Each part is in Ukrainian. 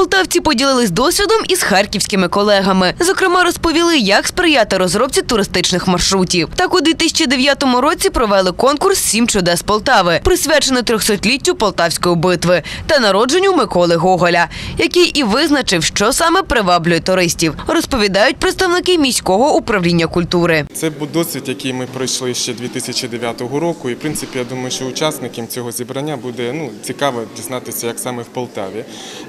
Полтавці поділились досвідом із харківськими колегами. Зокрема, розповіли, як сприяти розробці туристичних маршрутів. Так у 2009 році провели конкурс Сім чудес Полтави, присвячений 300-літтю Полтавської битви та народженню Миколи Гоголя, який і визначив, що саме приваблює туристів. Розповідають представники міського управління культури. Це був досвід, який ми пройшли ще 2009 року. І в принципі, я думаю, що учасникам цього зібрання буде ну цікаво дізнатися, як саме в Полтаві.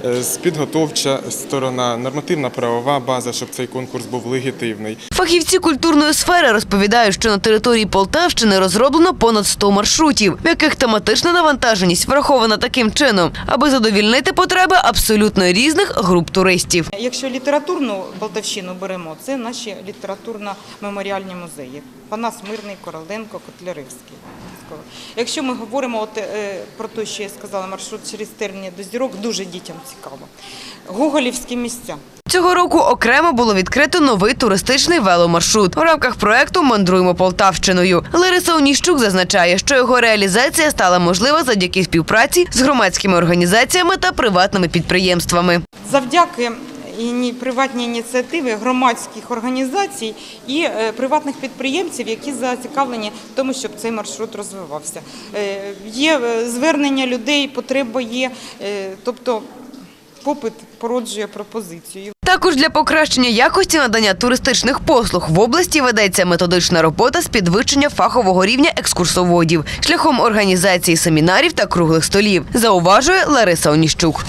Е, з- Підготовча сторона, нормативна правова база, щоб цей конкурс був легітимний. Фахівці культурної сфери розповідають, що на території Полтавщини розроблено понад 100 маршрутів, в яких тематична навантаженість врахована таким чином, аби задовільнити потреби абсолютно різних груп туристів. Якщо літературну Полтавщину беремо, це наші літературно-меморіальні музеї. Панас Мирний, Короленко, Котляревський. Якщо ми говоримо от, е, про те, що я сказала, маршрут через терні до зірок, дуже дітям цікаво. Гоголівські місця. Цього року окремо було відкрито новий туристичний веломаршрут. У рамках проекту Мандруємо Полтавщиною. Лариса Оніщук зазначає, що його реалізація стала можлива завдяки співпраці з громадськими організаціями та приватними підприємствами. Завдяки іні- приватній ініціативі громадських організацій і е, приватних підприємців, які зацікавлені в тому, щоб цей маршрут розвивався. Е, Є е, звернення людей, потреба є, тобто попит породжує пропозицію. Також для покращення якості надання туристичних послуг в області ведеться методична робота з підвищення фахового рівня екскурсоводів шляхом організації семінарів та круглих столів, зауважує Лариса Оніщук.